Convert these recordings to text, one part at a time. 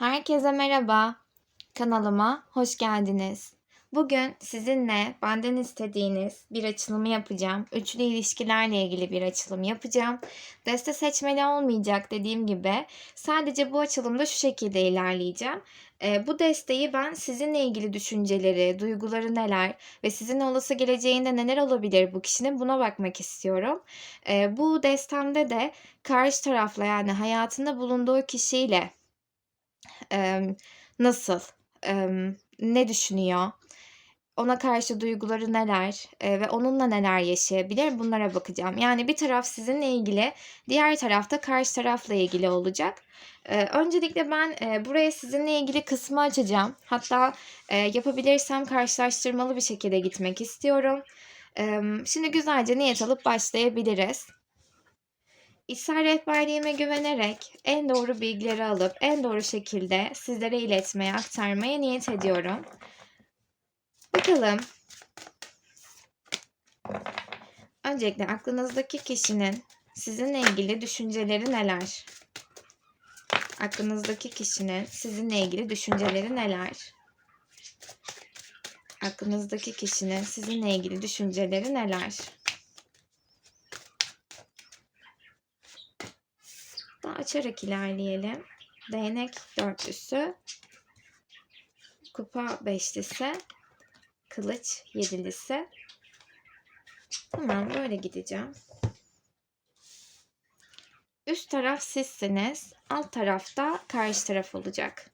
Herkese merhaba. Kanalıma hoş geldiniz. Bugün sizinle benden istediğiniz bir açılımı yapacağım. Üçlü ilişkilerle ilgili bir açılım yapacağım. Deste seçmeli olmayacak dediğim gibi. Sadece bu açılımda şu şekilde ilerleyeceğim. Ee, bu desteği ben sizinle ilgili düşünceleri, duyguları neler ve sizin olası geleceğinde neler olabilir bu kişinin buna bakmak istiyorum. Ee, bu destemde de karşı tarafla yani hayatında bulunduğu kişiyle Emm, nasıl, emm, ne düşünüyor, ona karşı duyguları neler, eee, ve onunla neler yaşayabilir bunlara bakacağım. Yani bir taraf sizinle ilgili, diğer taraf da karşı tarafla ilgili olacak. Eee, öncelikle ben, eee, buraya sizinle ilgili kısmı açacağım. Hatta, eee, yapabilirsem karşılaştırmalı bir şekilde gitmek istiyorum. Emm, şimdi güzelce niyet alıp başlayabiliriz. İçsel rehberliğime güvenerek en doğru bilgileri alıp en doğru şekilde sizlere iletmeye, aktarmaya niyet ediyorum. Bakalım. Öncelikle aklınızdaki kişinin sizinle ilgili düşünceleri neler? Aklınızdaki kişinin sizinle ilgili düşünceleri neler? Aklınızdaki kişinin sizinle ilgili düşünceleri neler? Daha açarak ilerleyelim. Değnek dörtlüsü, kupa beşlisi, kılıç yedilisi. Tamam böyle gideceğim. Üst taraf sizsiniz. Alt tarafta karşı taraf olacak.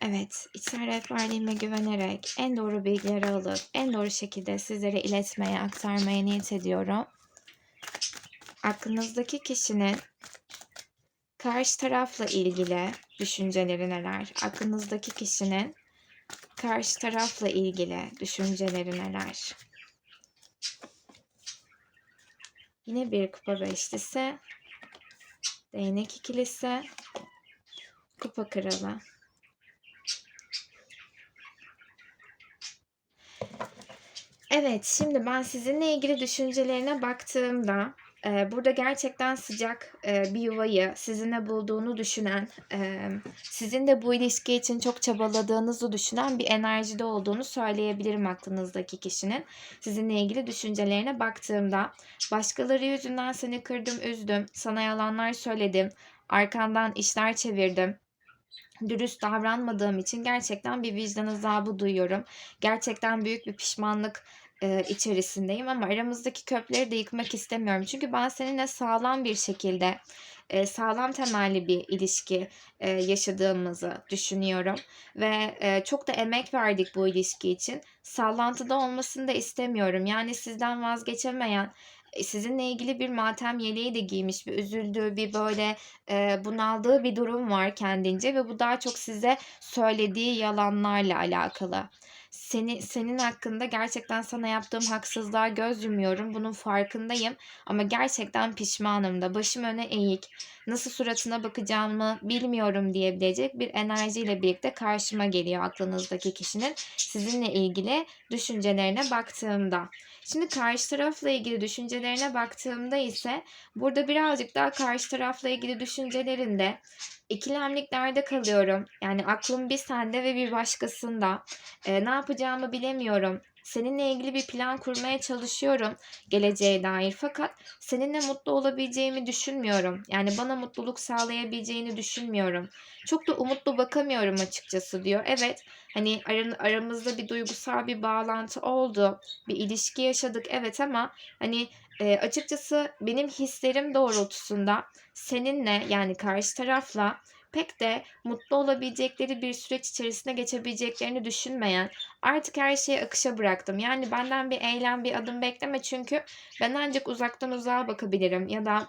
Evet, içsel rehberliğime güvenerek en doğru bilgileri alıp en doğru şekilde sizlere iletmeye, aktarmaya niyet ediyorum. Aklınızdaki kişinin karşı tarafla ilgili düşünceleri neler? Aklınızdaki kişinin karşı tarafla ilgili düşünceleri neler? Yine bir kupa beşlisi, değnek ikilisi, kupa kralı. Evet, şimdi ben sizinle ilgili düşüncelerine baktığımda burada gerçekten sıcak, bir yuvayı sizinle bulduğunu düşünen, sizin de bu ilişki için çok çabaladığınızı düşünen bir enerjide olduğunu söyleyebilirim aklınızdaki kişinin. Sizinle ilgili düşüncelerine baktığımda, başkaları yüzünden seni kırdım, üzdüm, sana yalanlar söyledim, arkandan işler çevirdim, dürüst davranmadığım için gerçekten bir vicdan azabı duyuyorum. Gerçekten büyük bir pişmanlık eee, içerisindeyim ama aramızdaki köprüleri de yıkmak istemiyorum. Çünkü ben seninle sağlam bir şekilde, eee, sağlam temelli bir ilişki, eee, yaşadığımızı düşünüyorum ve, eee, çok da emek verdik bu ilişki için. Sallantıda olmasını da istemiyorum. Yani sizden vazgeçemeyen, eee, sizinle ilgili bir matem yeleği de giymiş, bir üzüldüğü, bir böyle, eee, bunaldığı bir durum var kendince ve bu daha çok size söylediği yalanlarla alakalı. Seni senin hakkında gerçekten sana yaptığım haksızlığa göz yumuyorum. Bunun farkındayım ama gerçekten pişmanım da. Başım öne eğik. Nasıl suratına bakacağımı bilmiyorum diyebilecek bir enerjiyle birlikte karşıma geliyor aklınızdaki kişinin sizinle ilgili düşüncelerine baktığımda. Şimdi karşı tarafla ilgili düşüncelerine baktığımda ise burada birazcık daha karşı tarafla ilgili düşüncelerinde ikilemliklerde kalıyorum. Yani aklım bir sende ve bir başkasında. Eee, ne yapacağımı bilemiyorum. Seninle ilgili bir plan kurmaya çalışıyorum geleceğe dair fakat seninle mutlu olabileceğimi düşünmüyorum. Yani bana mutluluk sağlayabileceğini düşünmüyorum. Çok da umutlu bakamıyorum açıkçası diyor. Evet, hani aran- aramızda bir duygusal bir bağlantı oldu. Bir ilişki yaşadık evet ama hani e, açıkçası benim hislerim doğrultusunda seninle yani karşı tarafla pek de mutlu olabilecekleri bir süreç içerisinde geçebileceklerini düşünmeyen, artık her şeyi akışa bıraktım. Yani benden bir eylem, bir adım bekleme çünkü ben ancak uzaktan uzağa bakabilirim ya da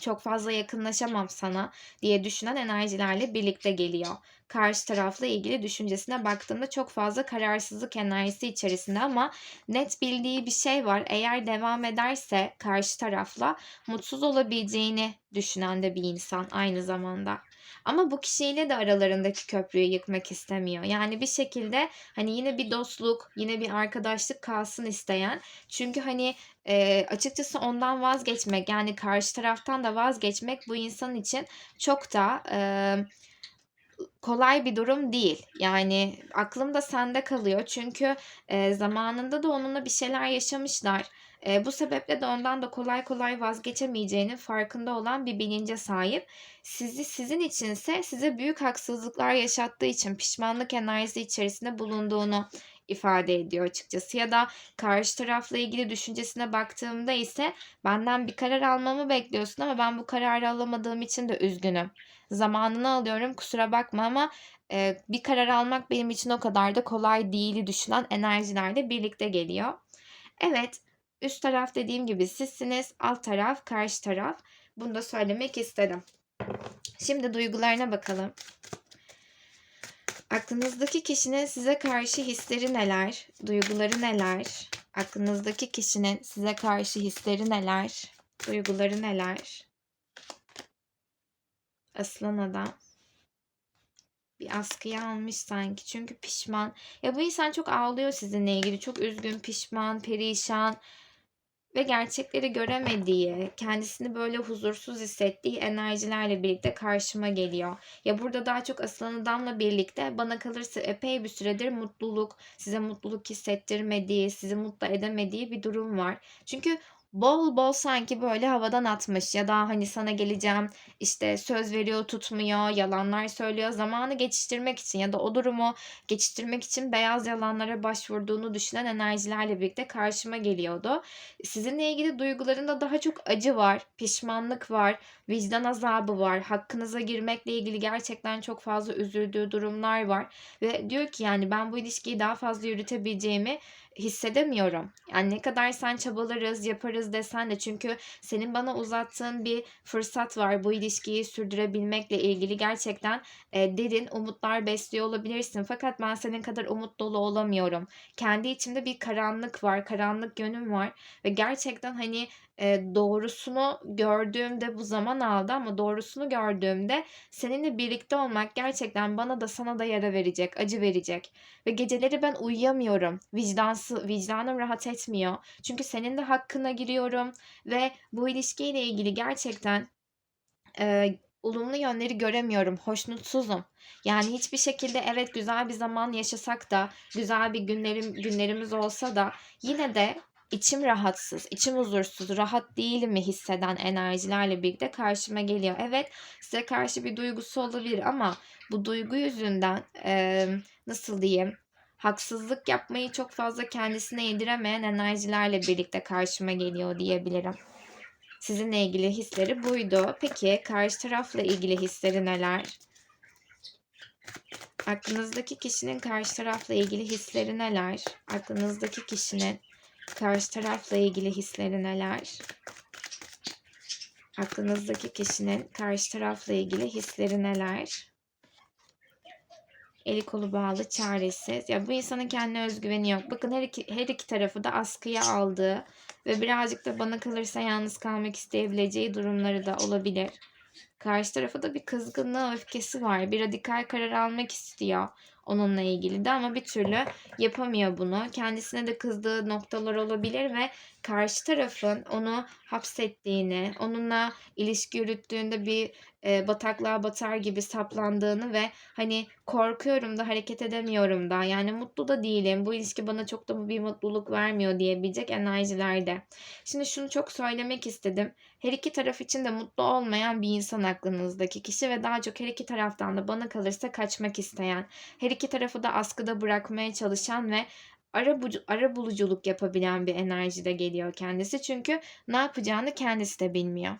çok fazla yakınlaşamam sana diye düşünen enerjilerle birlikte geliyor. karşı tarafla ilgili düşüncesine baktığımda çok fazla kararsızlık enerjisi içerisinde ama net bildiği bir şey var. Eğer devam ederse karşı tarafla mutsuz olabileceğini düşünen de bir insan aynı zamanda. Ama bu kişiyle de aralarındaki köprüyü yıkmak istemiyor. Yani bir şekilde hani yine bir dostluk, yine bir arkadaşlık kalsın isteyen. Çünkü hani e, açıkçası ondan vazgeçmek yani karşı taraftan da vazgeçmek bu insan için çok da e, kolay bir durum değil. Yani aklım da sende kalıyor. Çünkü e, zamanında da onunla bir şeyler yaşamışlar. E, bu sebeple de ondan da kolay kolay vazgeçemeyeceğinin farkında olan bir bilince sahip. Sizi sizin içinse size büyük haksızlıklar yaşattığı için pişmanlık enerjisi içerisinde bulunduğunu ifade ediyor açıkçası. Ya da karşı tarafla ilgili düşüncesine baktığımda ise benden bir karar almamı bekliyorsun ama ben bu kararı alamadığım için de üzgünüm. Zamanını alıyorum kusura bakma ama e, bir karar almak benim için o kadar da kolay değili düşünen enerjilerle birlikte geliyor. Evet üst taraf dediğim gibi sizsiniz alt taraf karşı taraf. Bunu da söylemek istedim. Şimdi duygularına bakalım. Aklınızdaki kişinin size karşı hisleri neler? Duyguları neler? Aklınızdaki kişinin size karşı hisleri neler? Duyguları neler? Aslan adam. Bir askıya almış sanki. Çünkü pişman. Ya bu insan çok ağlıyor sizinle ilgili. Çok üzgün, pişman, perişan ve gerçekleri göremediği, kendisini böyle huzursuz hissettiği enerjilerle birlikte karşıma geliyor. Ya burada daha çok Aslan Adam'la birlikte bana kalırsa epey bir süredir mutluluk, size mutluluk hissettirmediği, sizi mutlu edemediği bir durum var. Çünkü bol bol sanki böyle havadan atmış ya da hani sana geleceğim işte söz veriyor tutmuyor yalanlar söylüyor zamanı geçiştirmek için ya da o durumu geçiştirmek için beyaz yalanlara başvurduğunu düşünen enerjilerle birlikte karşıma geliyordu. Sizinle ilgili duygularında daha çok acı var, pişmanlık var, vicdan azabı var, hakkınıza girmekle ilgili gerçekten çok fazla üzüldüğü durumlar var ve diyor ki yani ben bu ilişkiyi daha fazla yürütebileceğimi hissedemiyorum. Yani ne kadar sen çabalarız, yaparız desen de çünkü senin bana uzattığın bir fırsat var bu ilişkiyi sürdürebilmekle ilgili gerçekten e, derin umutlar besliyor olabilirsin. Fakat ben senin kadar umut dolu olamıyorum. Kendi içimde bir karanlık var, karanlık yönüm var ve gerçekten hani e, doğrusunu gördüğümde bu zaman aldı ama doğrusunu gördüğümde seninle birlikte olmak gerçekten bana da sana da yara verecek, acı verecek. Ve geceleri ben uyuyamıyorum. Vicdansı, vicdanım rahat etmiyor. Çünkü senin de hakkına giriyorum ve bu ilişkiyle ilgili gerçekten e, olumlu yönleri göremiyorum. Hoşnutsuzum. Yani hiçbir şekilde evet güzel bir zaman yaşasak da, güzel bir günlerim günlerimiz olsa da yine de içim rahatsız, içim huzursuz, rahat değilim mi hisseden enerjilerle birlikte karşıma geliyor. Evet size karşı bir duygusu olabilir ama bu duygu yüzünden e, nasıl diyeyim haksızlık yapmayı çok fazla kendisine yediremeyen enerjilerle birlikte karşıma geliyor diyebilirim. Sizinle ilgili hisleri buydu. Peki karşı tarafla ilgili hisleri neler? Aklınızdaki kişinin karşı tarafla ilgili hisleri neler? Aklınızdaki kişinin Karşı tarafla ilgili hisleri neler? Aklınızdaki kişinin karşı tarafla ilgili hisleri neler? Eli kolu bağlı, çaresiz. Ya bu insanın kendine özgüveni yok. Bakın her iki, her iki tarafı da askıya aldığı ve birazcık da bana kalırsa yalnız kalmak isteyebileceği durumları da olabilir. Karşı tarafa da bir kızgınlığı, öfkesi var. Bir radikal karar almak istiyor onunla ilgili de ama bir türlü yapamıyor bunu. Kendisine de kızdığı noktalar olabilir ve karşı tarafın onu hapsettiğini, onunla ilişki yürüttüğünde bir e, bataklığa batar gibi saplandığını ve hani korkuyorum da hareket edemiyorum da yani mutlu da değilim. Bu ilişki bana çok da bir mutluluk vermiyor diyebilecek enerjilerde. Şimdi şunu çok söylemek istedim. Her iki taraf için de mutlu olmayan bir insan aklınızdaki kişi ve daha çok her iki taraftan da bana kalırsa kaçmak isteyen, her iki tarafı da askıda bırakmaya çalışan ve ara, bucu, ara buluculuk yapabilen bir enerjide geliyor kendisi. Çünkü ne yapacağını kendisi de bilmiyor.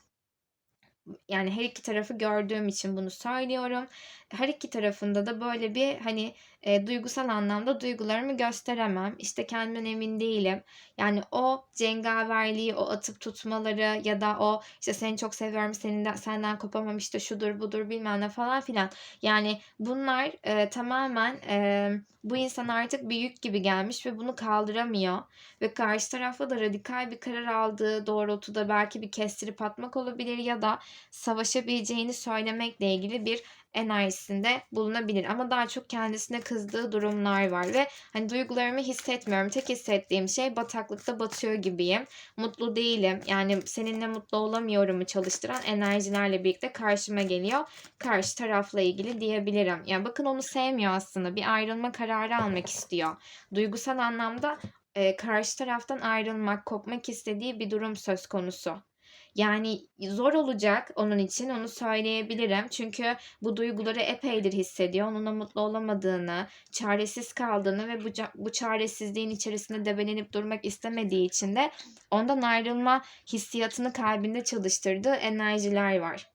Yani her iki tarafı gördüğüm için bunu söylüyorum. Her iki tarafında da böyle bir hani e, duygusal anlamda duygularımı gösteremem. İşte kendimden emin değilim. Yani o cengaverliği, o atıp tutmaları ya da o işte seni çok seviyorum, senin de, senden kopamam işte şudur budur bilmem ne falan filan. Yani bunlar e, tamamen e, bu insan artık bir yük gibi gelmiş ve bunu kaldıramıyor. Ve karşı tarafta da radikal bir karar aldığı doğrultuda belki bir kestirip atmak olabilir ya da savaşabileceğini söylemekle ilgili bir enerjisinde bulunabilir. Ama daha çok kendisine kızdığı durumlar var ve hani duygularımı hissetmiyorum. Tek hissettiğim şey bataklıkta batıyor gibiyim. Mutlu değilim. Yani seninle mutlu olamıyorumu çalıştıran enerjilerle birlikte karşıma geliyor. Karşı tarafla ilgili diyebilirim. Yani bakın onu sevmiyor aslında. Bir ayrılma kararı almak istiyor. Duygusal anlamda e, karşı taraftan ayrılmak, kopmak istediği bir durum söz konusu. Yani zor olacak onun için onu söyleyebilirim. Çünkü bu duyguları epeydir hissediyor. Onunla mutlu olamadığını, çaresiz kaldığını ve bu, bu çaresizliğin içerisinde debelenip durmak istemediği için de ondan ayrılma hissiyatını kalbinde çalıştırdığı enerjiler var.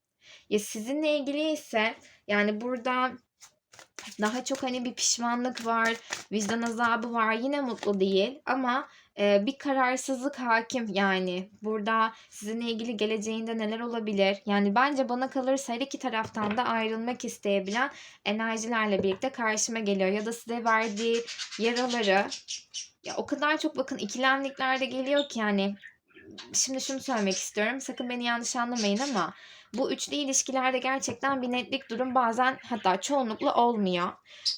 Ya sizinle ilgili ise yani burada daha çok hani bir pişmanlık var, vicdan azabı var. Yine mutlu değil ama e, bir kararsızlık hakim yani. Burada sizinle ilgili geleceğinde neler olabilir? Yani bence bana kalırsa her iki taraftan da ayrılmak isteyebilen enerjilerle birlikte karşıma geliyor. Ya da size verdiği yaraları ya o kadar çok bakın ikilemliklerde geliyor ki yani şimdi şunu söylemek istiyorum. Sakın beni yanlış anlamayın ama bu üçlü ilişkilerde gerçekten bir netlik durum bazen hatta çoğunlukla olmuyor.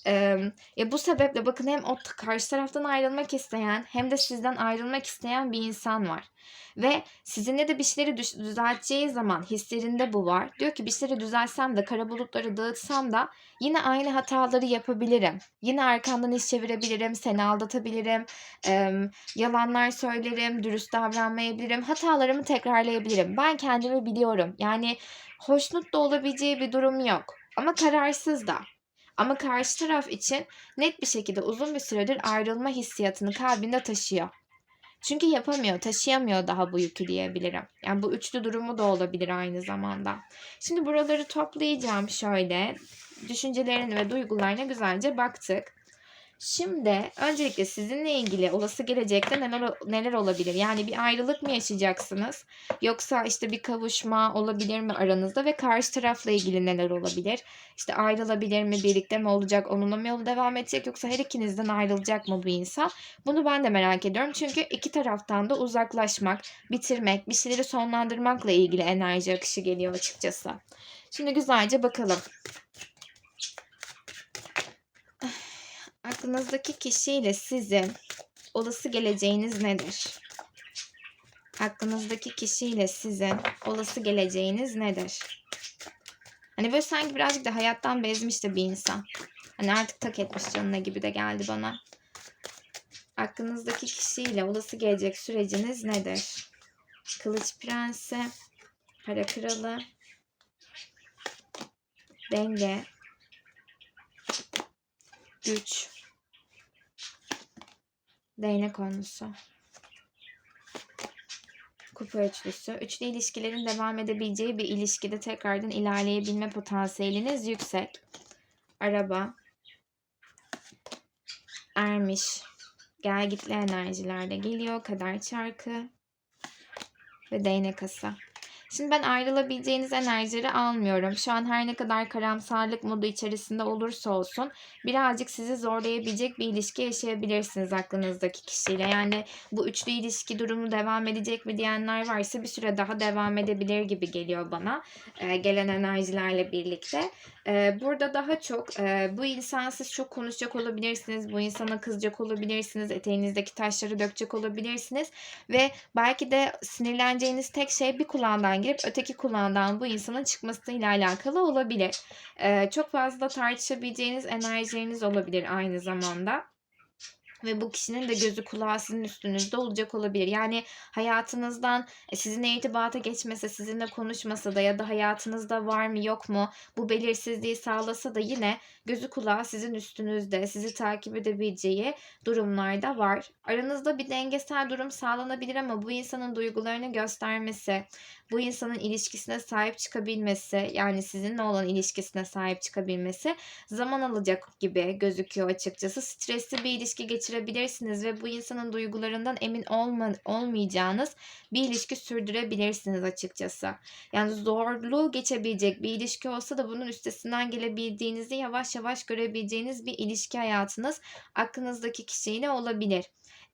Ee, ya bu sebeple bakın hem o karşı taraftan ayrılmak isteyen hem de sizden ayrılmak isteyen bir insan var. Ve sizinle de bir şeyleri düzelteceği zaman hislerinde bu var. Diyor ki bir şeyleri düzelsem de kara bulutları dağıtsam da yine aynı hataları yapabilirim. Yine arkamdan iş çevirebilirim, seni aldatabilirim, e, yalanlar söylerim, dürüst davranmayabilirim, hatalarımı tekrarlayabilirim. Ben kendimi biliyorum. Yani hoşnut da olabileceği bir durum yok. Ama kararsız da. Ama karşı taraf için net bir şekilde uzun bir süredir ayrılma hissiyatını kalbinde taşıyor. Çünkü yapamıyor, taşıyamıyor daha bu yükü diyebilirim. Yani bu üçlü durumu da olabilir aynı zamanda. Şimdi buraları toplayacağım şöyle. Düşüncelerini ve duygularına güzelce baktık. Şimdi öncelikle sizinle ilgili olası gelecekte neler neler olabilir? Yani bir ayrılık mı yaşayacaksınız? Yoksa işte bir kavuşma olabilir mi aranızda ve karşı tarafla ilgili neler olabilir? İşte ayrılabilir mi, birlikte mi olacak, onunla mı yolu devam edecek yoksa her ikinizden ayrılacak mı bu insan? Bunu ben de merak ediyorum. Çünkü iki taraftan da uzaklaşmak, bitirmek, bir şeyleri sonlandırmakla ilgili enerji akışı geliyor açıkçası. Şimdi güzelce bakalım. Aklınızdaki kişiyle sizin olası geleceğiniz nedir? Aklınızdaki kişiyle sizin olası geleceğiniz nedir? Hani böyle sanki birazcık da hayattan bezmiş de bir insan. Hani artık tak etmiş canına gibi de geldi bana. Aklınızdaki kişiyle olası gelecek süreciniz nedir? Kılıç prensi, para kralı, denge, güç, Değnek konusu. Kupa üçlüsü. Üçlü ilişkilerin devam edebileceği bir ilişkide tekrardan ilerleyebilme potansiyeliniz yüksek. Araba. Ermiş. Gel gitli enerjilerde geliyor. Kader çarkı. Ve değnek asa. Şimdi ben ayrılabileceğiniz enerjileri almıyorum. Şu an her ne kadar karamsarlık modu içerisinde olursa olsun birazcık sizi zorlayabilecek bir ilişki yaşayabilirsiniz aklınızdaki kişiyle. Yani bu üçlü ilişki durumu devam edecek mi diyenler varsa bir süre daha devam edebilir gibi geliyor bana. E, gelen enerjilerle birlikte. Burada daha çok bu insan siz çok konuşacak olabilirsiniz. Bu insana kızacak olabilirsiniz. Eteğinizdeki taşları dökecek olabilirsiniz. Ve belki de sinirleneceğiniz tek şey bir kulağından girip öteki kulağından bu insanın çıkmasıyla alakalı olabilir. Çok fazla tartışabileceğiniz enerjileriniz olabilir aynı zamanda ve bu kişinin de gözü kulağı sizin üstünüzde olacak olabilir. Yani hayatınızdan e, sizinle irtibata geçmese, sizinle konuşmasa da ya da hayatınızda var mı yok mu bu belirsizliği sağlasa da yine gözü kulağı sizin üstünüzde, sizi takip edebileceği durumlarda var. Aranızda bir dengesel durum sağlanabilir ama bu insanın duygularını göstermesi, bu insanın ilişkisine sahip çıkabilmesi, yani sizinle olan ilişkisine sahip çıkabilmesi zaman alacak gibi gözüküyor açıkçası. Stresli bir ilişki geçirebilirsiniz ve bu insanın duygularından emin olma, olmayacağınız bir ilişki sürdürebilirsiniz açıkçası. Yani zorluğu geçebilecek bir ilişki olsa da bunun üstesinden gelebildiğinizi yavaş yavaş görebileceğiniz bir ilişki hayatınız aklınızdaki kişiyle olabilir.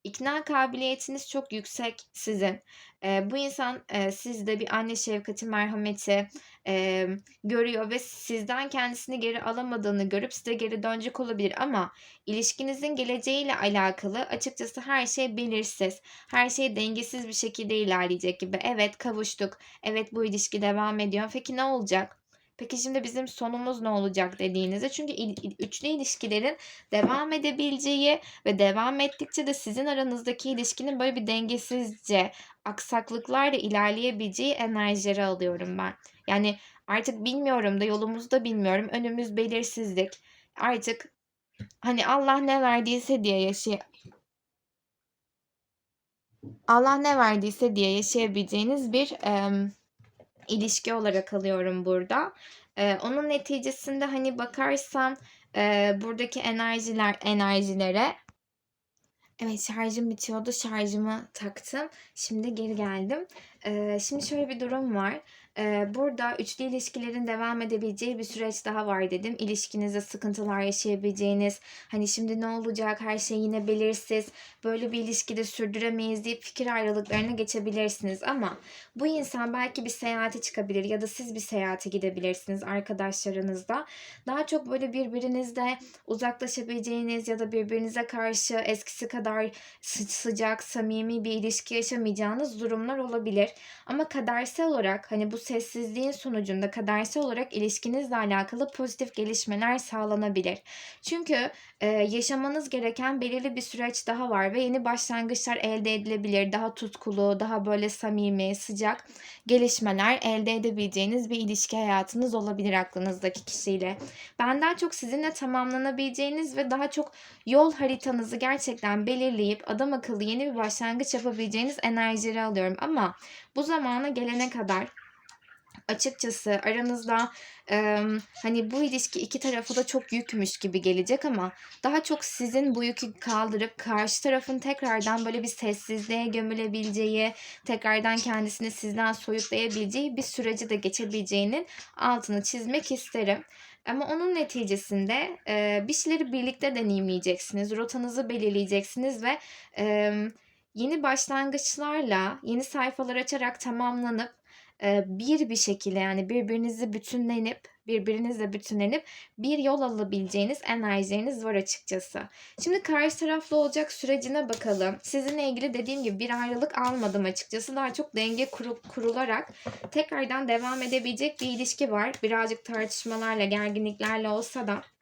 İkna kabiliyetiniz çok yüksek sizin. Eee, bu insan, eee, sizde bir anne şefkati, merhameti, emm, görüyor ve sizden kendisini geri alamadığını görüp size geri dönecek olabilir ama ilişkinizin geleceğiyle alakalı açıkçası her şey belirsiz. Her şey dengesiz bir şekilde ilerleyecek gibi. Evet, kavuştuk. Evet, bu ilişki devam ediyor. Peki ne olacak? Peki şimdi bizim sonumuz ne olacak dediğinizde çünkü il il üçlü ilişkilerin devam edebileceği ve devam ettikçe de sizin aranızdaki ilişkinin böyle bir dengesizce, aksaklıklarla ilerleyebileceği enerjileri alıyorum ben. Yani artık bilmiyorum da yolumuzu da bilmiyorum. Önümüz belirsizlik. Artık hani Allah ne verdiyse diye yaşaya Allah ne verdiyse diye yaşayabileceğiniz bir, emm, ilişki olarak alıyorum burada. Eee, onun neticesinde, hani, bakarsam, eee, buradaki enerjiler enerjilere Evet, şarjım bitiyordu. Şarjımı taktım. Şimdi geri geldim. Eee, şimdi şöyle bir durum var. Burada üçlü ilişkilerin devam edebileceği bir süreç daha var dedim. İlişkinizde sıkıntılar yaşayabileceğiniz, hani şimdi ne olacak, her şey yine belirsiz, böyle bir ilişkide sürdüremeyiz deyip fikir ayrılıklarına geçebilirsiniz. Ama bu insan belki bir seyahate çıkabilir ya da siz bir seyahate gidebilirsiniz arkadaşlarınızla. Daha çok böyle birbirinizle uzaklaşabileceğiniz ya da birbirinize karşı eskisi kadar sı sıcak, samimi bir ilişki yaşamayacağınız durumlar olabilir. Ama kadersel olarak hani bu sessizliğin sonucunda kadersel olarak ilişkinizle alakalı pozitif gelişmeler sağlanabilir. Çünkü, eee, yaşamanız gereken belirli bir süreç daha var ve yeni başlangıçlar elde edilebilir. Daha tutkulu, daha böyle samimi, sıcak gelişmeler elde edebileceğiniz bir ilişki hayatınız olabilir aklınızdaki kişiyle. Benden çok sizinle tamamlanabileceğiniz ve daha çok yol haritanızı gerçekten belirleyip adamakıllı yeni bir başlangıç yapabileceğiniz enerjileri alıyorum. Ama bu zamana gelene kadar açıkçası aranızda, emm, hani, bu ilişki iki tarafa da çok yükmüş gibi gelecek ama daha çok sizin bu yükü kaldırıp karşı tarafın tekrardan böyle bir sessizliğe gömülebileceği, tekrardan kendisini sizden soyutlayabileceği bir süreci de geçebileceğinin altını çizmek isterim. Ama onun neticesinde, eee, bir şeyleri birlikte deneyimleyeceksiniz, rotanızı belirleyeceksiniz ve, emm, yeni başlangıçlarla, yeni sayfalar açarak tamamlanıp, bir bir şekilde yani birbirinizi bütünlenip, birbirinizle bütünlenip bir yol alabileceğiniz enerjileriniz var açıkçası. Şimdi karşı tarafla olacak sürecine bakalım. Sizinle ilgili dediğim gibi bir ayrılık almadım açıkçası. Daha çok denge kuru kurularak tekrardan devam edebilecek bir ilişki var. Birazcık tartışmalarla, gerginliklerle olsa da.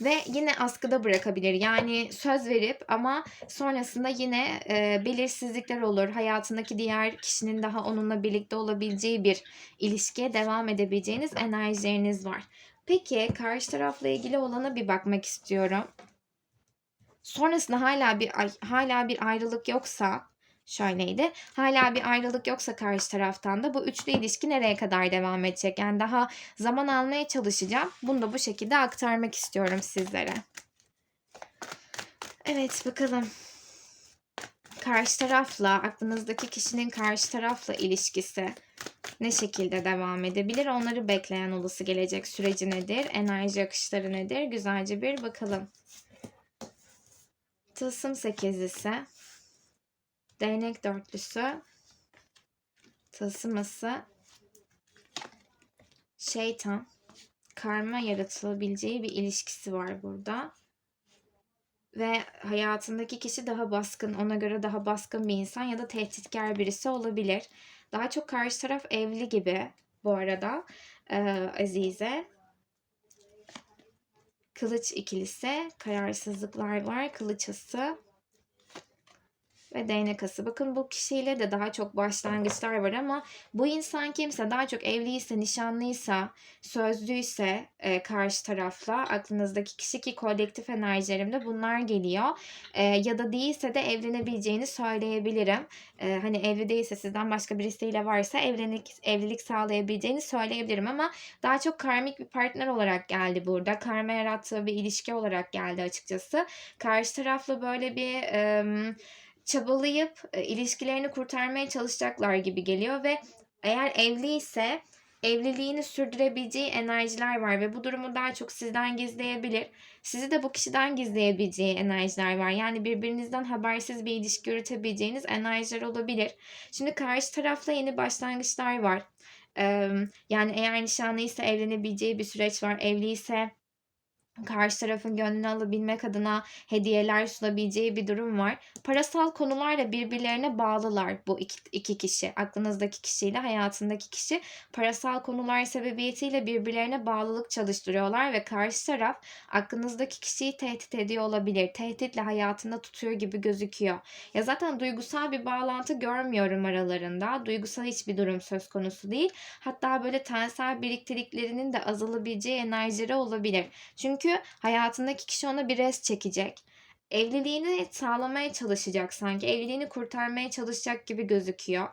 Ve yine askıda bırakabilir. Yani söz verip ama sonrasında yine, eee, belirsizlikler olur. Hayatındaki diğer kişinin daha onunla birlikte olabileceği bir ilişkiye devam edebileceğiniz enerjileriniz var. Peki, karşı tarafla ilgili olana bir bakmak istiyorum. Sonrasında hâlâ bir hâlâ bir ayrılık yoksa şöyleydi, hâlâ bir ayrılık yoksa karşı taraftan da bu üçlü ilişki nereye kadar devam edecek? Yani daha zaman almaya çalışacağım. Bunu da bu şekilde aktarmak istiyorum sizlere. Evet, bakalım. Karşı tarafla, aklınızdaki kişinin karşı tarafla ilişkisi ne şekilde devam edebilir? Onları bekleyen olası gelecek süreci nedir? Enerji akışları nedir? Güzelce bir bakalım. Tılsım sekizlisi, değnek dörtlüsü, tılsım ası, şeytan, karma yaratılabileceği bir ilişkisi var burada. Ve hayatındaki kişi daha baskın, ona göre daha baskın bir insan ya da tehditkar birisi olabilir. Daha çok karşı taraf evli gibi bu arada, eee, Azize. Kılıç ikilisi, kararsızlıklar var, kılıç ası ve değnek. Bakın bu kişiyle de daha çok başlangıçlar var ama bu insan kimse daha çok evliyse, nişanlıysa, sözlüyse e, karşı tarafla aklınızdaki kişi ki kolektif enerjilerimde bunlar geliyor. E, ya da değilse de evlenebileceğini söyleyebilirim. E, hani evli değilse sizden başka birisiyle varsa evlilik evlilik sağlayabileceğini söyleyebilirim ama daha çok karmik bir partner olarak geldi burada. Karma yarattığı bir ilişki olarak geldi açıkçası. Karşı tarafla böyle bir e, çabalayıp e, ilişkilerini kurtarmaya çalışacaklar gibi geliyor ve eğer evliyse evliliğini sürdürebileceği enerjiler var ve bu durumu daha çok sizden gizleyebilir. Sizi de bu kişiden gizleyebileceği enerjiler var. Yani birbirinizden habersiz bir ilişki yürütebileceğiniz enerjiler olabilir. Şimdi karşı tarafla yeni başlangıçlar var. Ee, yani eğer nişanlıysa evlenebileceği bir süreç var. Evliyse karşı tarafın gönlünü alabilmek adına hediyeler sunabileceği bir durum var. Parasal konularla birbirlerine bağlılar bu iki, iki kişi. Aklınızdaki kişiyle hayatındaki kişi parasal konular sebebiyetiyle birbirlerine bağlılık çalıştırıyorlar ve karşı taraf aklınızdaki kişiyi tehdit ediyor olabilir. Tehditle hayatında tutuyor gibi gözüküyor. Ya zaten duygusal bir bağlantı görmüyorum aralarında. Duygusal hiçbir durum söz konusu değil. Hatta böyle tensel biriktiriklerinin de azalabileceği enerjileri olabilir. Çünkü çünkü hayatındaki kişi ona bir res çekecek. Evliliğini sağlamaya çalışacak sanki. Evliliğini kurtarmaya çalışacak gibi gözüküyor.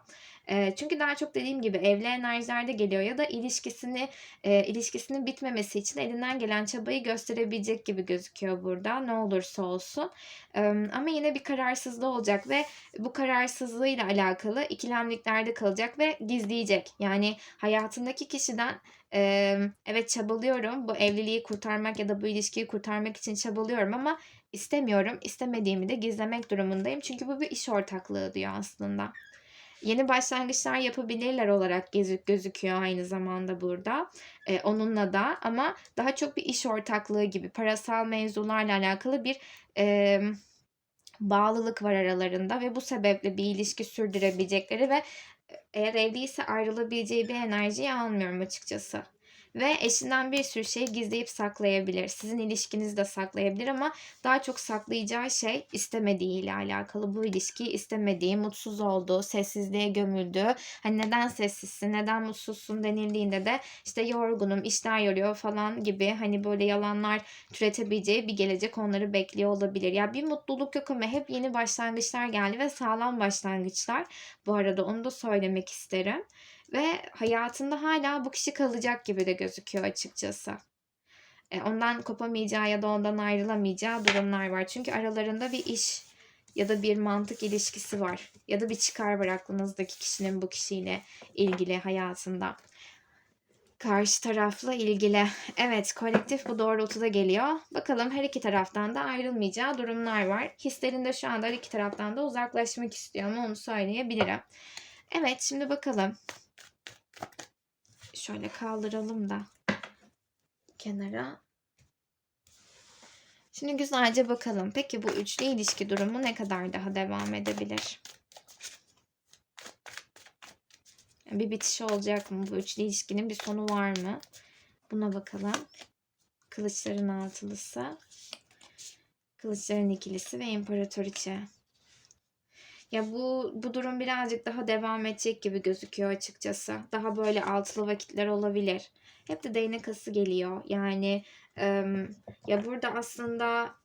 E, çünkü daha çok dediğim gibi evli enerjilerde geliyor ya da ilişkisini e, ilişkisinin bitmemesi için elinden gelen çabayı gösterebilecek gibi gözüküyor burada. Ne olursa olsun. E, ama yine bir kararsızlığı olacak ve bu kararsızlığıyla alakalı ikilemliklerde kalacak ve gizleyecek. Yani hayatındaki kişiden evet çabalıyorum bu evliliği kurtarmak ya da bu ilişkiyi kurtarmak için çabalıyorum ama istemiyorum. İstemediğimi de gizlemek durumundayım. Çünkü bu bir iş ortaklığı diyor aslında. Yeni başlangıçlar yapabilirler olarak gözük gözüküyor aynı zamanda burada. Ee, onunla da ama daha çok bir iş ortaklığı gibi parasal mevzularla alakalı bir e, bağlılık var aralarında ve bu sebeple bir ilişki sürdürebilecekleri ve eğer evliyse ayrılabileceği bir enerjiyi almıyorum açıkçası ve eşinden bir sürü şey gizleyip saklayabilir. Sizin ilişkinizi de saklayabilir ama daha çok saklayacağı şey istemediği ile alakalı. Bu ilişkiyi istemediği, mutsuz olduğu, sessizliğe gömüldüğü, hani neden sessizsin, neden mutsuzsun denildiğinde de işte yorgunum, işler yoruyor falan gibi hani böyle yalanlar türetebileceği bir gelecek onları bekliyor olabilir. Ya bir mutluluk yok ama hep yeni başlangıçlar geldi ve sağlam başlangıçlar. Bu arada onu da söylemek isterim. Ve hayatında hala bu kişi kalacak gibi de gözüküyor açıkçası. E, ondan kopamayacağı ya da ondan ayrılamayacağı durumlar var. Çünkü aralarında bir iş ya da bir mantık ilişkisi var. Ya da bir çıkar var aklınızdaki kişinin bu kişiyle ilgili hayatında. Karşı tarafla ilgili. Evet kolektif bu doğrultuda geliyor. Bakalım her iki taraftan da ayrılmayacağı durumlar var. Hislerinde şu anda her iki taraftan da uzaklaşmak istiyor ama onu söyleyebilirim. Evet şimdi bakalım Şöyle kaldıralım da kenara. Şimdi güzelce bakalım. Peki bu üçlü ilişki durumu ne kadar daha devam edebilir? Bir bitiş olacak mı? Bu üçlü ilişkinin bir sonu var mı? Buna bakalım. Kılıçların altılısı. Kılıçların ikilisi ve imparatoriçe. Ya bu bu durum birazcık daha devam edecek gibi gözüküyor açıkçası. Daha böyle altılı vakitler olabilir. Hep de değnek ası geliyor. Yani ya burada aslında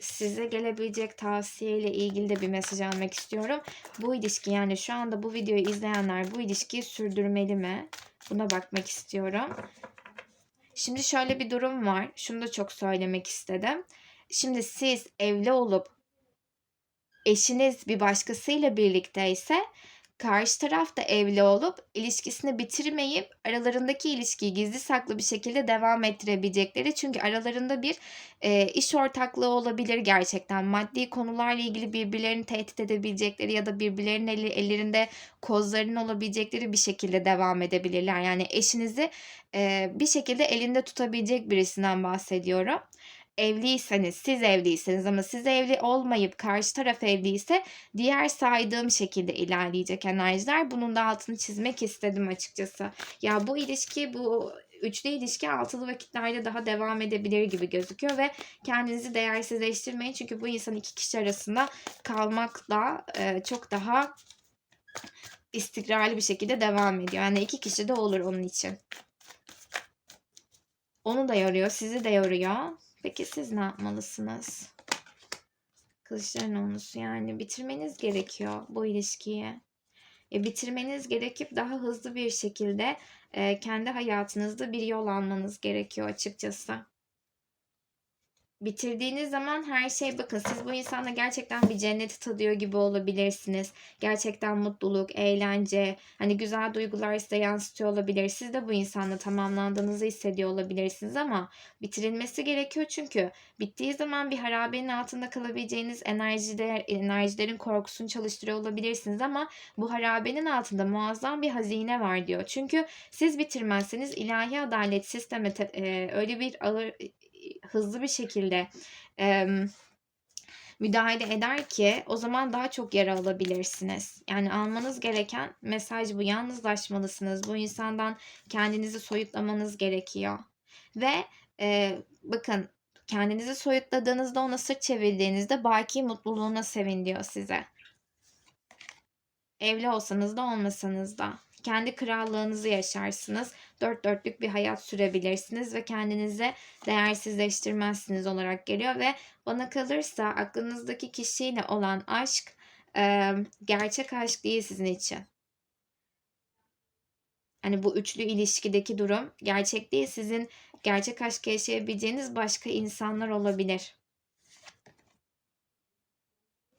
size gelebilecek tavsiyeyle ilgili de bir mesaj almak istiyorum. Bu ilişki yani şu anda bu videoyu izleyenler bu ilişkiyi sürdürmeli mi? Buna bakmak istiyorum. Şimdi şöyle bir durum var. Şunu da çok söylemek istedim. Şimdi siz evli olup eşiniz bir başkasıyla birlikteyse karşı taraf da evli olup ilişkisini bitirmeyip aralarındaki ilişkiyi gizli saklı bir şekilde devam ettirebilecekleri. Çünkü aralarında bir e, iş ortaklığı olabilir gerçekten. Maddi konularla ilgili birbirlerini tehdit edebilecekleri ya da birbirlerinin eli, ellerinde kozlarının olabilecekleri bir şekilde devam edebilirler. Yani eşinizi e, bir şekilde elinde tutabilecek birisinden bahsediyorum evliyseniz, siz evliyseniz ama siz evli olmayıp karşı taraf evliyse diğer saydığım şekilde ilerleyecek enerjiler. Bunun da altını çizmek istedim açıkçası. Ya bu ilişki bu üçlü ilişki altılı vakitlerde daha devam edebilir gibi gözüküyor ve kendinizi değersizleştirmeyin. Çünkü bu insan iki kişi arasında kalmakla e, çok daha istikrarlı bir şekilde devam ediyor. Yani iki kişi de olur onun için. Onu da yoruyor, sizi de yoruyor. Peki siz ne yapmalısınız? Kılıçların onusu yani bitirmeniz gerekiyor bu ilişkiyi. E, bitirmeniz gerekip daha hızlı bir şekilde e, kendi hayatınızda bir yol almanız gerekiyor açıkçası. Bitirdiğiniz zaman her şey bakın siz bu insanla gerçekten bir cenneti tadıyor gibi olabilirsiniz. Gerçekten mutluluk, eğlence, hani güzel duygular size yansıtıyor olabilir. Siz de bu insanla tamamlandığınızı hissediyor olabilirsiniz ama bitirilmesi gerekiyor çünkü bittiği zaman bir harabenin altında kalabileceğiniz enerjiler, enerjilerin korkusunu çalıştırıyor olabilirsiniz ama bu harabenin altında muazzam bir hazine var diyor. Çünkü siz bitirmezseniz ilahi adalet sistemi te- e, öyle bir ağır hızlı bir şekilde e, müdahale eder ki o zaman daha çok yara alabilirsiniz. Yani almanız gereken mesaj bu. Yalnızlaşmalısınız. Bu insandan kendinizi soyutlamanız gerekiyor. Ve e, bakın kendinizi soyutladığınızda ona sırt çevirdiğinizde baki mutluluğuna sevin diyor size. Evli olsanız da olmasanız da. Kendi krallığınızı yaşarsınız. Dört dörtlük bir hayat sürebilirsiniz ve kendinizi değersizleştirmezsiniz olarak geliyor ve bana kalırsa aklınızdaki kişiyle olan aşk e, gerçek aşk değil sizin için. Hani bu üçlü ilişkideki durum gerçek değil. Sizin gerçek aşk yaşayabileceğiniz başka insanlar olabilir.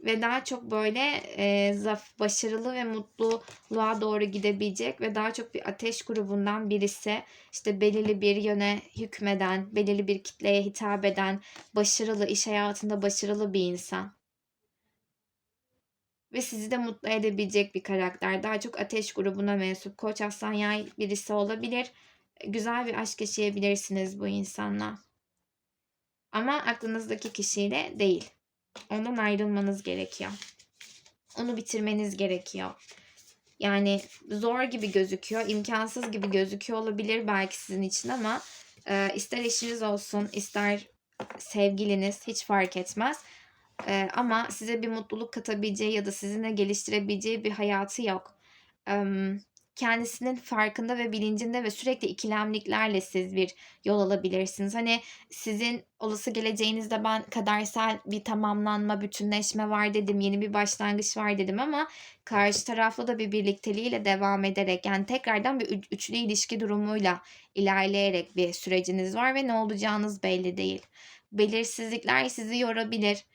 Ve daha çok böyle e, zaf, başarılı ve mutluluğa doğru gidebilecek ve daha çok bir ateş grubundan birisi işte belirli bir yöne hükmeden, belirli bir kitleye hitap eden, başarılı, iş hayatında başarılı bir insan. Ve sizi de mutlu edebilecek bir karakter. Daha çok ateş grubuna mensup. Koç aslan yay birisi olabilir. Güzel bir aşk yaşayabilirsiniz bu insanla. Ama aklınızdaki kişiyle değil. Ondan ayrılmanız gerekiyor. Onu bitirmeniz gerekiyor. Yani zor gibi gözüküyor, imkansız gibi gözüküyor olabilir belki sizin için ama e, ister eşiniz olsun, ister sevgiliniz hiç fark etmez. E, ama size bir mutluluk katabileceği ya da sizinle geliştirebileceği bir hayatı yok. E, kendisinin farkında ve bilincinde ve sürekli ikilemliklerle siz bir yol alabilirsiniz. Hani sizin olası geleceğinizde ben kadersel bir tamamlanma, bütünleşme var dedim, yeni bir başlangıç var dedim ama karşı taraflı da bir birlikteliğiyle devam ederek yani tekrardan bir üçlü ilişki durumuyla ilerleyerek bir süreciniz var ve ne olacağınız belli değil. Belirsizlikler sizi yorabilir.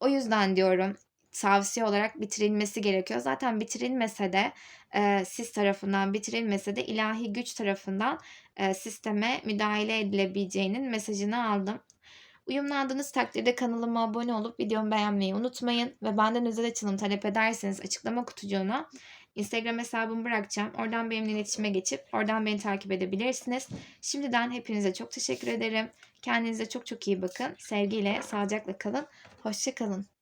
O yüzden diyorum tavsiye olarak bitirilmesi gerekiyor. Zaten bitirilmese de e, siz tarafından bitirilmese de ilahi güç tarafından e, sisteme müdahale edilebileceğinin mesajını aldım. Uyumlandığınız takdirde kanalıma abone olup videomu beğenmeyi unutmayın ve benden özel açılım talep ederseniz açıklama kutucuğuna Instagram hesabımı bırakacağım. Oradan benimle iletişime geçip oradan beni takip edebilirsiniz. Şimdiden hepinize çok teşekkür ederim. Kendinize çok çok iyi bakın. Sevgiyle, sağlıcakla kalın. Hoşça kalın.